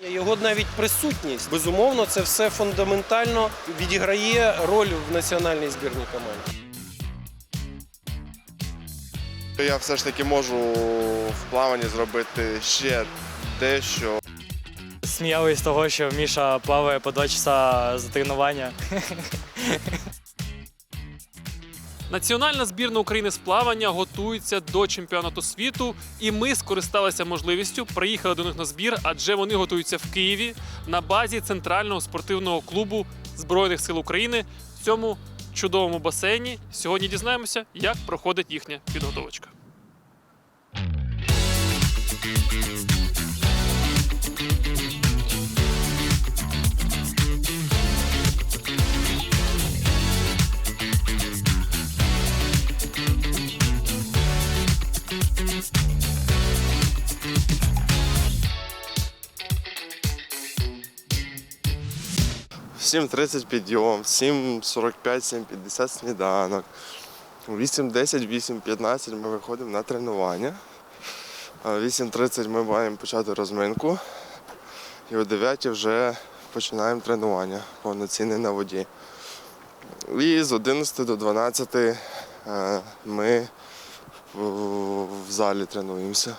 Його навіть присутність, безумовно, це все фундаментально відіграє роль в національній збірній команді. Я все ж таки можу в плаванні зробити ще дещо. Сміялись з того, що Міша плаває по два часа за тренування. Національна збірна України з плавання готується до чемпіонату світу, і ми скористалися можливістю, приїхали до них на збір, адже вони готуються в Києві на базі центрального спортивного клубу Збройних сил України в цьому чудовому басейні. Сьогодні дізнаємося, як проходить їхня підготовочка. 7.30 підйом, 7.45, 7.50 сніданок. 8.10, 8.15 ми виходимо на тренування. А 8.30 ми маємо почати розминку. І о 9 вже починаємо тренування повноцінне на воді. І з 11 до 12 е, ми в залі тренуємося.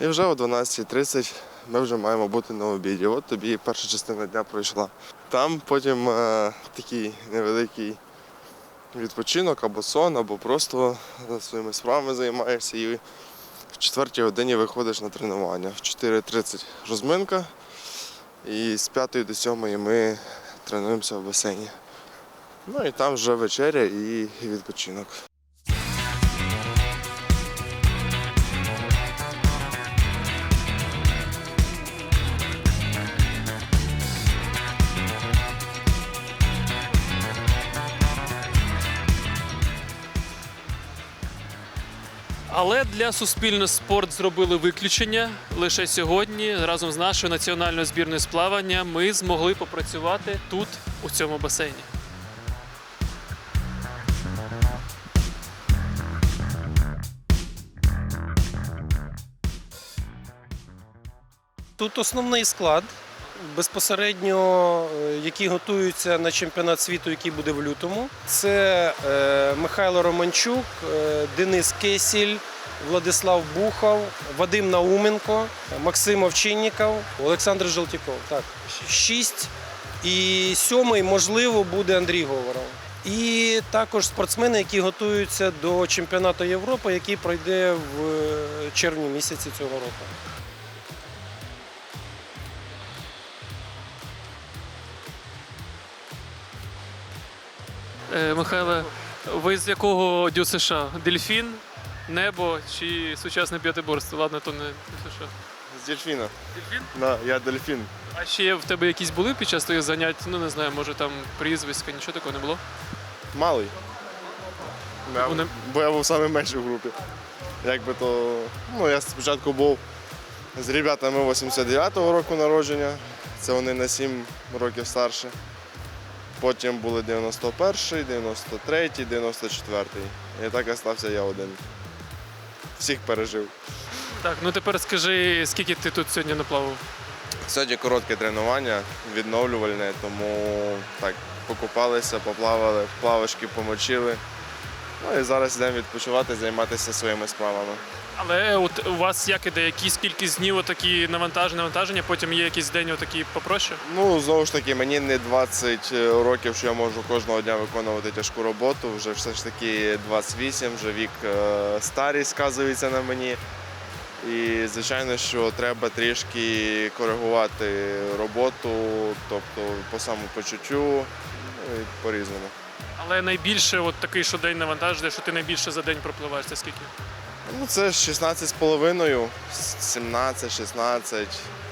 І вже о 12.30 ми вже маємо бути на обіді. От тобі перша частина дня пройшла. Там потім е, такий невеликий відпочинок або сон, або просто своїми справами займаєшся. І в четвертій годині виходиш на тренування. В 4.30 розминка. І з 5 до 7 ми тренуємося в басейні. Ну і там вже вечеря і відпочинок. Але для Суспільне спорт зробили виключення. Лише сьогодні разом з нашою національною збірною з плавання ми змогли попрацювати тут, у цьому басейні. Тут основний склад, безпосередньо, е, які готуються на чемпіонат світу, який буде в лютому. Це е, Михайло Романчук, е, Денис Кесіль, Владислав Бухов, Вадим Науменко, Максим Овчинніков, Олександр Желтіков. Так, шість. І сьомий, можливо, буде Андрій Говоров. І також спортсмени, які готуються до чемпіонату Європи, який пройде в е, червні місяці цього року. Е, Михайле, ви з якого дю США? Дельфін, небо чи сучасне п'ятиборство? Ладно, то не США. З дельфіна. Дельфін? Да, я дельфін. А ще в тебе якісь були під час твоїх занять? Ну не знаю, може там прізвиська, нічого такого не було? Малий. Я- Вони- Бо я був найменший в групі. Якби то. Ну, я спочатку був з ребятами 89-го року народження. Це вони на 7 років старші. Потім були 91-й, 93-й, 94-й. І так і стався я один. Всіх пережив. Так, ну тепер скажи, скільки ти тут сьогодні наплавав? Сьогодні коротке тренування, відновлювальне, тому так, покупалися, поплавали, плавочки помочили. Ну і зараз йдемо відпочивати, займатися своїми справами. Але от у вас як іде, якісь кількість днів отакі навантаження, навантаження, потім є якийсь день отакий попроще? Ну, знову ж таки, мені не 20 років, що я можу кожного дня виконувати тяжку роботу. Вже все ж таки 28, вже вік е, старість сказується на мені. І звичайно, що треба трішки коригувати роботу, тобто по самопочуттю, ну і по-різному. Але найбільше, от такий що день навантаження, що ти найбільше за день пропливаєш, це скільки? Ну, це 16 з половиною, 17, 16.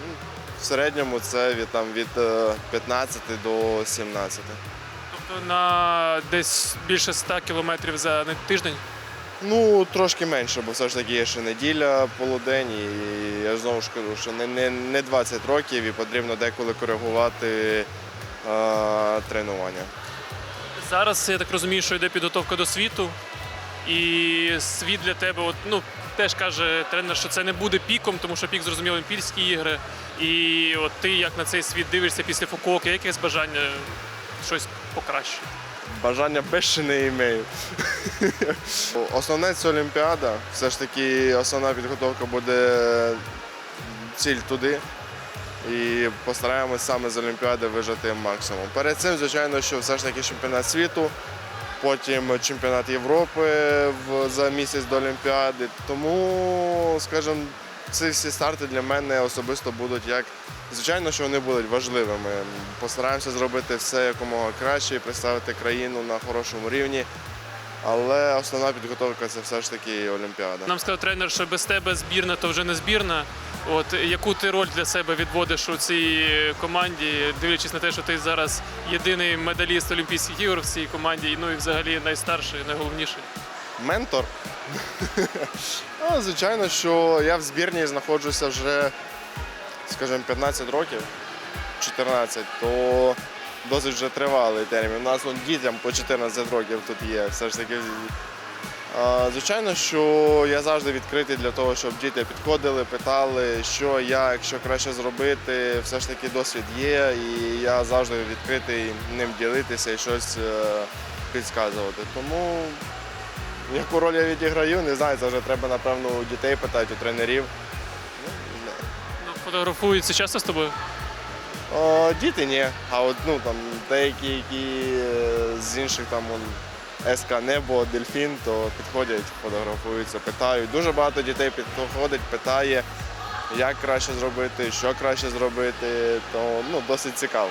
Ну, В середньому це від, там, від е, 15 до 17. Тобто на десь більше 100 кілометрів за не- тиждень? Ну, трошки менше, бо все ж таки є ще неділя, полудень, і я знову ж кажу, що не, не, не 20 років і потрібно деколи коригувати е, тренування. Зараз я так розумію, що йде підготовка до світу. І світ для тебе, от, ну, теж каже тренер, що це не буде піком, тому що пік зрозуміло Олімпійські ігри. І от ти як на цей світ дивишся після Фукуоки, якесь бажання щось покращити? Бажання більше не імею. Основне це Олімпіада. Все ж таки основна підготовка буде ціль туди. І постараємось саме з Олімпіади вижати максимум. Перед цим, звичайно, що все ж таки чемпіонат світу, потім чемпіонат Європи за місяць до Олімпіади. Тому, скажімо, ці всі старти для мене особисто будуть як. Звичайно, що вони будуть важливими. Постараємося зробити все якомога краще і представити країну на хорошому рівні. Але основна підготовка це все ж таки Олімпіада. Нам сказав тренер, що без тебе збірна то вже не збірна. От яку ти роль для себе відводиш у цій команді, дивлячись на те, що ти зараз єдиний медаліст Олімпійських ігор в цій команді, ну і взагалі найстарший, найголовніший. Ментор. ну, звичайно, що я в збірні знаходжуся вже, скажімо, 15 років, 14, то досить вже тривалий термін. У нас от, дітям по 14 років тут є. Все ж таки. Звичайно, що я завжди відкритий для того, щоб діти підходили, питали, що як, що краще зробити. Все ж таки досвід є, і я завжди відкритий ним ділитися і щось е, підказувати. Тому Яку роль я відіграю, не знаю, це вже треба, напевно, у дітей питати, у тренерів. Ну. Фотографуються часто з тобою. О, діти ні. А от ну, там, деякі, які е, з інших там СК Небо, Дельфін, то підходять, фотографуються, питають. Дуже багато дітей підходить, питає, як краще зробити, що краще зробити, то ну, досить цікаво.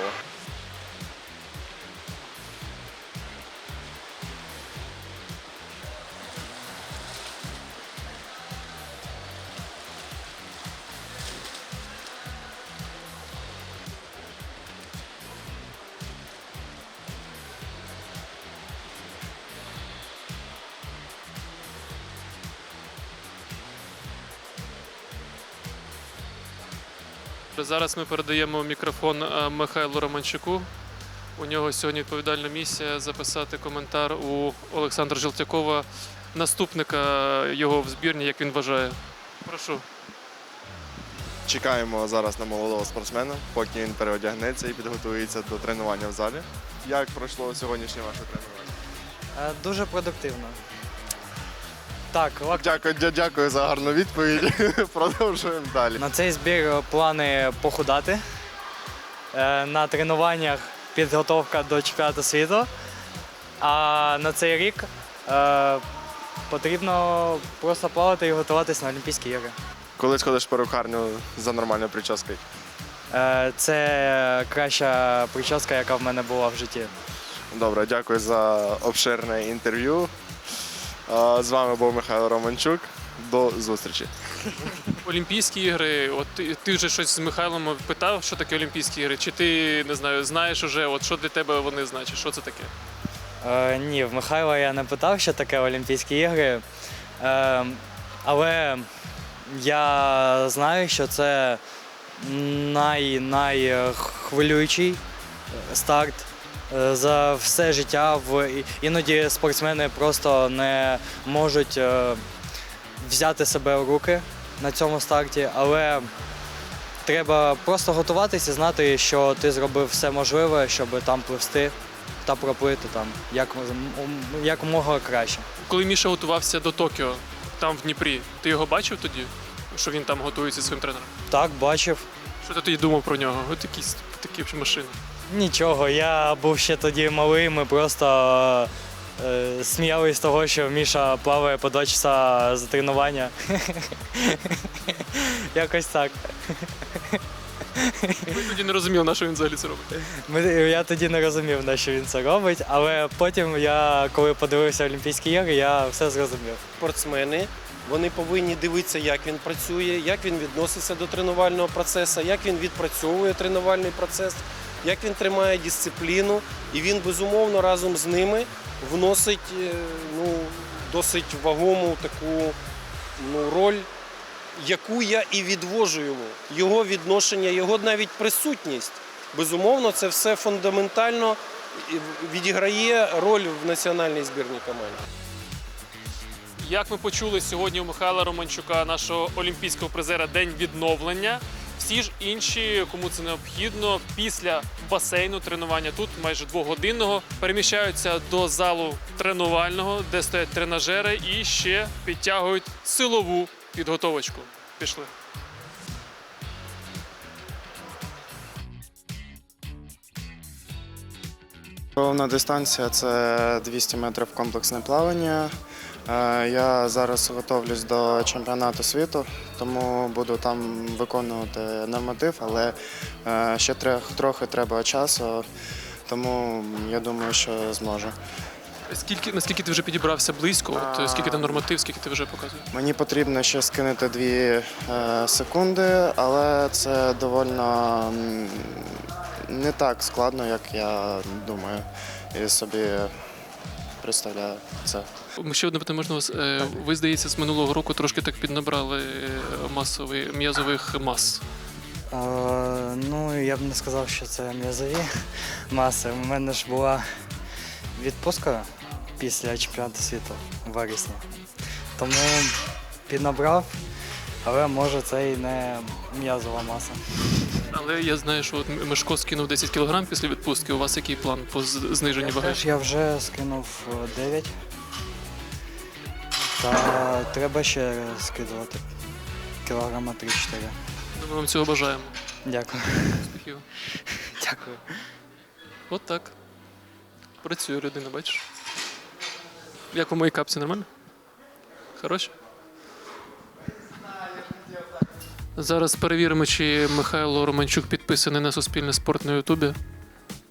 Зараз ми передаємо мікрофон е, Михайлу Романчуку. У нього сьогодні відповідальна місія записати коментар у Олександра Желтякова, наступника його в збірні, як він вважає. Прошу. Чекаємо зараз на молодого спортсмена, поки він переодягнеться і підготується до тренування в залі. Як пройшло сьогоднішнє ваше тренування? Е, Дуже продуктивно. Так, лак- Дякую, дя- дякую за гарну відповідь. Продовжуємо далі. на цей збір плани похудати. Е, На тренуваннях підготовка до чемпіонату світу. А на цей рік е, потрібно просто плавати і готуватись на Олімпійські ігри. Коли сходиш в перукарню за нормальною прическою? Е, Це краща прическа, яка в мене була в житті. Добре, дякую за обширне інтерв'ю. З вами був Михайло Романчук. До зустрічі. Олімпійські ігри, от ти, ти вже щось з Михайлом питав, що таке Олімпійські ігри? Чи ти не знаю, знаєш уже, от що для тебе вони значать? Що це таке? Е, ні, в Михайла я не питав, що таке Олімпійські ігри. Е, але я знаю, що це най, найхвилюючий старт за все життя. В, іноді спортсмени просто не можуть е, взяти себе в руки на цьому старті, але треба просто готуватися знати, що ти зробив все можливе, щоб там пливсти та проплити там як, якомога краще. Коли Міша готувався до Токіо, там в Дніпрі, ти його бачив тоді? Що він там готується зі своїм тренером? Так, бачив. Що ти тоді думав про нього? Ось такі, такі машини. Нічого, я був ще тоді малий, ми просто е, сміялись з того, що Міша плаває по два часа за тренування. Якось так. Ви тоді не розуміли, на що він взагалі це робить. Ми, я тоді не розумів, на що він це робить, але потім я, коли подивився Олімпійські ігри, я все зрозумів. Спортсмени вони повинні дивитися, як він працює, як він відноситься до тренувального процесу, як він відпрацьовує тренувальний процес, як він тримає дисципліну. І він безумовно разом з ними вносить е, ну, досить вагому таку ну, роль, яку я і відвожу йому. Його відношення, його навіть присутність. Безумовно, це все фундаментально відіграє роль в національній збірній команді. Як ми почули сьогодні у Михайла Романчука, нашого олімпійського призера, день відновлення. Всі ж інші, кому це необхідно, після басейну тренування тут майже двогодинного переміщаються до залу тренувального, де стоять тренажери, і ще підтягують силову підготовочку. Пішли. Головна дистанція це 200 метрів комплексне плавання. Е, Я зараз готовлюсь до чемпіонату світу, тому буду там виконувати норматив, але е, ще трохи треба часу, тому я думаю, що зможу. Скільки наскільки ти вже підібрався близько? От скільки там норматив, скільки ти вже показуєш? Мені потрібно ще скинути 2 е, секунди, але це доволі не так складно, як я думаю, і собі представляю це. Ще одне питання можна вас. Е, Ви, здається, з минулого року трошки так піднабрали е, масовий м'язових мас. Е, ну, я б не сказав, що це м'язові маси. У мене ж була відпустка після чемпіонату світу в вересні. Тому піднабрав, але може це і не м'язова маса. Але я знаю, що от Мишко скинув 10 кг після відпустки. У вас який план по зниженню ваги? Я вже скинув е, 9. Та треба ще скидувати кілограма 3-4. Ну, Ми вам цього бажаємо. Дякую. Успіхів. Дякую. От так. Працює людина, бачиш. Як у моїй капці нормально? Хороші? Зараз перевіримо, чи Михайло Романчук підписаний на Суспільне спорт на Ютубі.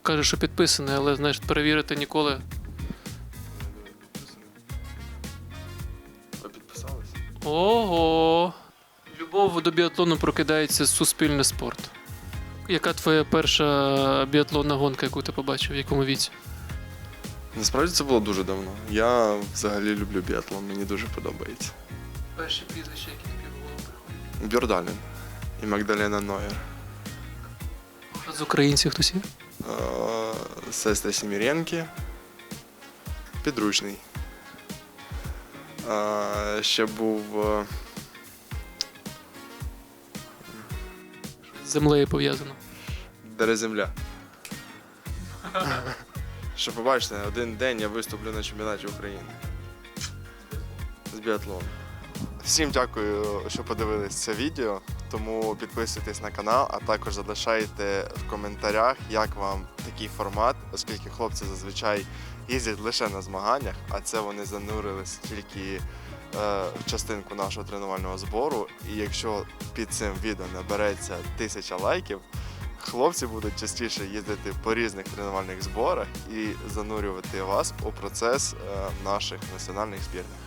Каже, що підписаний, але знаєш, перевірити ніколи. Ого! Любов до біатлону прокидається з суспільне спорт. Яка твоя перша біатлонна гонка, яку ти побачив, в якому віці? Насправді це було дуже давно. Я взагалі люблю біатлон, мені дуже подобається. Перші прізвища, які тобі голову приходять. Бьордалін і Магдалена Нойер. А з українців хтось є? Е, Сестри Сіміренки. Підручний. Ще був. е, З землею пов'язано. Дереземля. Що побачите, один день я виступлю на чемпіонаті України. З біатлону. Всім дякую, що подивились це відео. Тому підписуйтесь на канал, а також залишайте в коментарях, як вам такий формат, оскільки хлопці зазвичай їздять лише на змаганнях, а це вони занурились тільки е, в частинку нашого тренувального збору. І якщо під цим відео набереться тисяча лайків, хлопці будуть частіше їздити по різних тренувальних зборах і занурювати вас у процес е, наших національних збірних.